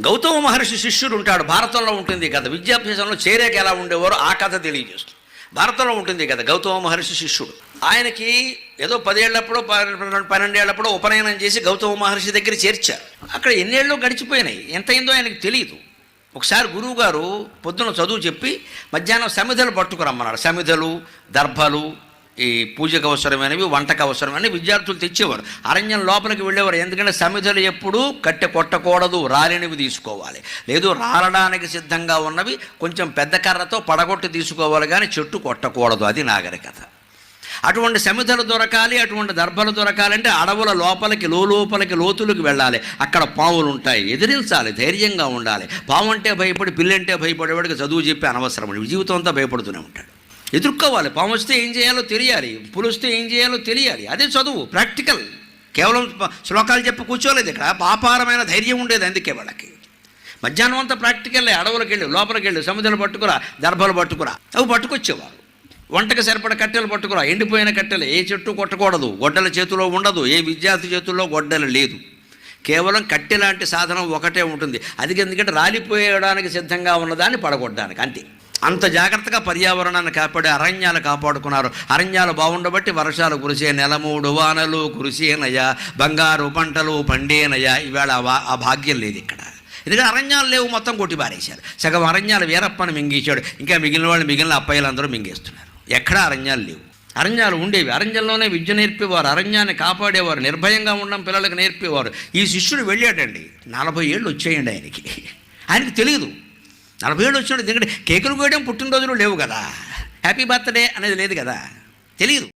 గౌతమ మహర్షి శిష్యుడు ఉంటాడు. భారతంలో ఉంటుంది కదా. విద్యాభ్యాసంలో చేరాక ఎలా ఉండేవారో ఆ కథ తెలియజేస్తుంది. భారతంలో ఉంటుంది కదా గౌతమ మహర్షి శిష్యుడు. ఆయనకి ఏదో పదేళ్ళప్పుడు పన్నెండేళ్ళప్పుడు ఉపనయనం చేసి గౌతమ మహర్షి దగ్గర చేర్చారు. అక్కడ ఎన్నేళ్ళు గడిచిపోయినాయి. ఎంత ఆయనకు తెలియదు ఒకసారి గురువు గారు పొద్దున చదువు చెప్పి మధ్యాహ్నం సమిధలు పట్టుకురమ్మన్నాడు సమిధలు దర్భలు ఈ పూజకు అవసరమైనవి వంటకు అవసరమైనవి విద్యార్థులు తెచ్చేవారు. అరణ్యం లోపలికి వెళ్ళేవారు. ఎందుకంటే సమితలు ఎప్పుడూ కట్టె కొట్టకూడదు రాలినవి తీసుకోవాలి. లేదు రాలడానికి సిద్ధంగా ఉన్నవి కొంచెం పెద్ద కర్రతో పడగొట్టి తీసుకోవాలి కానీ చెట్టు కొట్టకూడదు. అది నాగరికత. అటువంటి సమిధలు దొరకాలి అటువంటి దర్భలు దొరకాలంటే అడవుల లోపలికి లోపలికి లోతులకు వెళ్ళాలి. అక్కడ పావులు ఉంటాయి. ఎదిరించాలి ధైర్యంగా ఉండాలి. పాము అంటే భయపడి పిల్లంటే భయపడేవాడికి చదువు చెప్పి అనవసరం జీవితం అంతా భయపడుతూనే ఉంటాడు. ఎదుర్కోవాలి. పాము వస్తే ఏం చేయాలో తెలియాలి. పులు వస్తే ఏం చేయాలో తెలియాలి. అదే చదువు ప్రాక్టికల్. కేవలం శ్లోకాలు చెప్పి కూర్చోలేదు ఇక్కడ. పాపారమైన ధైర్యం ఉండేది అందుకే వాళ్ళకి. మధ్యాహ్నం అంతా ప్రాక్టికల్ అడవులకు వెళ్ళి లోపలికి వెళ్ళి సముద్రాలు పట్టుకురా దర్భలు పట్టుకురా. అవి పట్టుకొచ్చేవారు వంటకు సరిపడ కట్టెలు పట్టుకురా. ఎండిపోయిన కట్టెలు ఏ చెట్టు కొట్టకూడదు. గొడ్డల చేతిలో ఉండదు. ఏ విద్యార్థి చేతుల్లో గొడ్డలు లేదు. కేవలం కట్టె లాంటి సాధనం ఒకటే ఉంటుంది. అది ఎందుకంటే రాలిపోయడానికి సిద్ధంగా ఉన్నదాన్ని పడగొట్టడానికి. అంతే. అంత జాగ్రత్తగా పర్యావరణాన్ని కాపాడి అరణ్యాలు కాపాడుకున్నారు. అరణ్యాలు బాగుండబట్టి వర్షాలు కురిసే నెలమూడు వానలు కురిసేనయ్యా. బంగారు పంటలు పండేనయ్యా. ఇవాళ ఆ భాగ్యం లేదు ఇక్కడ. ఎందుకంటే అరణ్యాలు లేవు మొత్తం కొట్టి పారేశారు. సగం అరణ్యాలు వీరప్పని మింగేశాడు. ఇంకా మిగిలిన వాళ్ళు మిగిలిన అప్పాయిలందరూ మింగేస్తున్నారు. ఎక్కడా అరణ్యాలు లేవు. అరణ్యాలు ఉండేవి. అరణ్యంలోనే విద్య నేర్పేవారు. అరణ్యాన్ని కాపాడేవారు. నిర్భయంగా ఉండడం పిల్లలకు నేర్పేవారు. ఈ శిష్యుడు వెళ్ళాడండి. నలభై ఏళ్ళు వచ్చేయండి ఆయనకి. ఆయనకి తెలియదు. నలభై ఏళ్ళు వచ్చినాడు. ఎందుకంటే కేకులు కోయడం పుట్టినరోజులు లేవు కదా. హ్యాపీ బర్త్డే అనేది లేదు కదా. తెలియదు